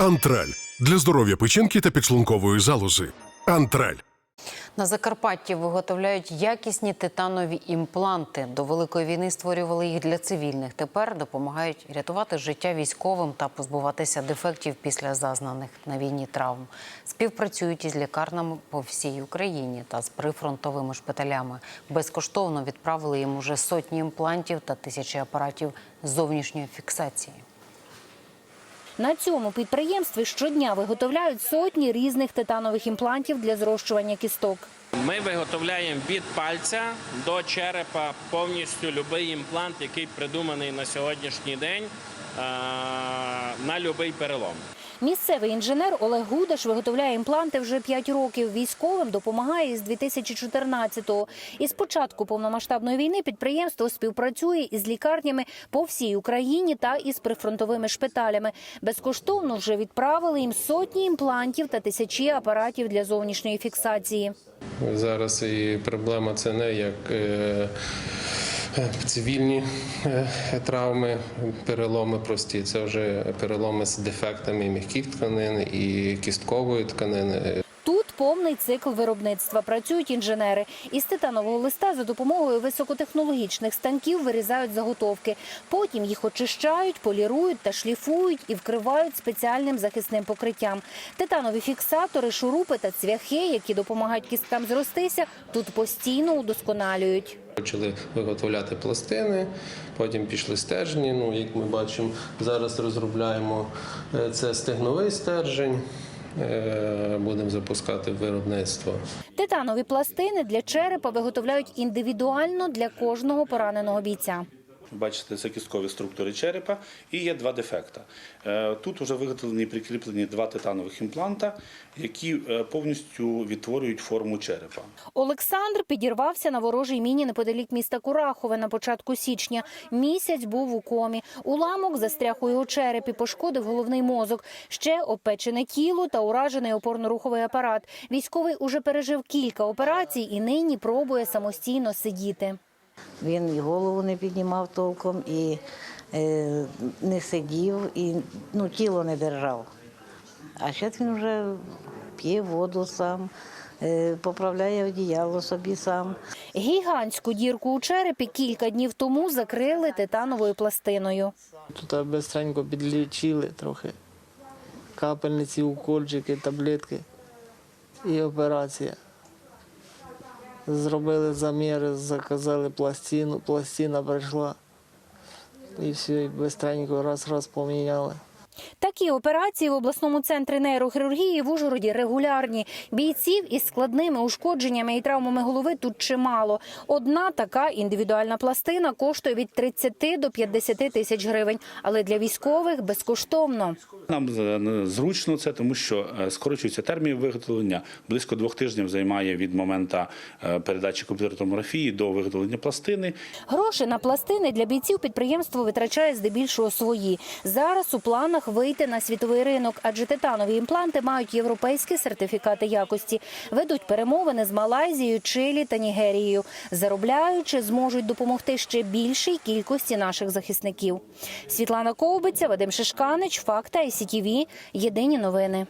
Антраль для здоров'я печінки та підшлункової залози. Антраль. На Закарпатті виготовляють якісні титанові імпланти. До великої війни створювали їх для цивільних. Тепер допомагають рятувати життя військовим та позбуватися дефектів після зазнаних на війні травм. Співпрацюють із лікарнями по всій Україні та з прифронтовими шпиталями. Безкоштовно відправили їм уже сотні імплантів та тисячі апаратів зовнішньої фіксації. На цьому підприємстві щодня виготовляють сотні різних титанових імплантів для зрощування кісток. Ми виготовляємо від пальця до черепа повністю будь-який імплант, який придуманий на сьогоднішній день е, на будь-який перелом. Місцевий інженер Олег Гудаш виготовляє імпланти вже 5 років. Військовим допомагає із 2014-го. І з початку повномасштабної війни підприємство співпрацює із лікарнями по всій Україні та із прифронтовими шпиталями. Безкоштовно вже відправили їм сотні імплантів та тисячі апаратів для зовнішньої фіксації. Зараз і проблема це не як е, цивільні е, травми, переломи прості. Це вже переломи з дефектами м'яких тканин і кісткової тканини. Повний цикл виробництва. Працюють інженери. Із титанового листа за допомогою високотехнологічних станків вирізають заготовки. Потім їх очищають, полірують та шліфують і вкривають спеціальним захисним покриттям. Титанові фіксатори, шурупи та цвяхи, які допомагають кісткам зростися, тут постійно удосконалюють. Почали виготовляти пластини, потім пішли стержні. Ну, як ми бачимо, зараз розробляємо е, це стегновий стержень. Е, Будемо запускати виробництво. Титанові пластини для черепа виготовляють індивідуально для кожного пораненого бійця. Бачите, це кісткові структури черепа і є два дефекта. Е, Тут вже виготовлені і прикріплені два титанових імпланта, які е, повністю відтворюють форму черепа. Олександр підірвався на ворожій міні неподалік міста Курахове на початку січня. Місяць був у комі. Уламок застряг у черепі, пошкодив головний мозок. Ще опечене тіло та уражений опорно-руховий апарат. Військовий уже пережив кілька операцій і нині пробує самостійно сидіти. Він і голову не піднімав толком, і е, не сидів, і ну, тіло не держав. А зараз він вже п'є воду сам, е, поправляє одіяло собі сам. Гігантську дірку у черепі кілька днів тому закрили титановою пластиною. Тут бистренько підлічили трохи. Капельниці, укольчики, таблетки і операція. Зробили заміри, заказали пластину, пластина прийшла. І все, і швидко раз-раз поміняли. Такі операції в обласному центрі нейрохірургії в Ужгороді регулярні. Бійців із складними ушкодженнями і травмами голови тут чимало. Одна така індивідуальна пластина коштує від 30 до 50 тисяч гривень, але для військових безкоштовно. Нам е, зручно це, тому що е, скорочується термін виготовлення. Близько двох тижнів займає від моменту е, передачі комп'ютерної томографії до виготовлення пластини. Гроші на пластини для бійців підприємство витрачає здебільшого свої. Зараз у планах вийти на світовий ринок, адже титанові імпланти мають європейські сертифікати якості. Ведуть перемовини з Малайзією, Чилі та Нігерією. Заробляючи, зможуть допомогти ще більшій кількості наших захисників. Світлана Ковбиця, Вадим Шишканич, Факта СІТІВІ. Єдині новини.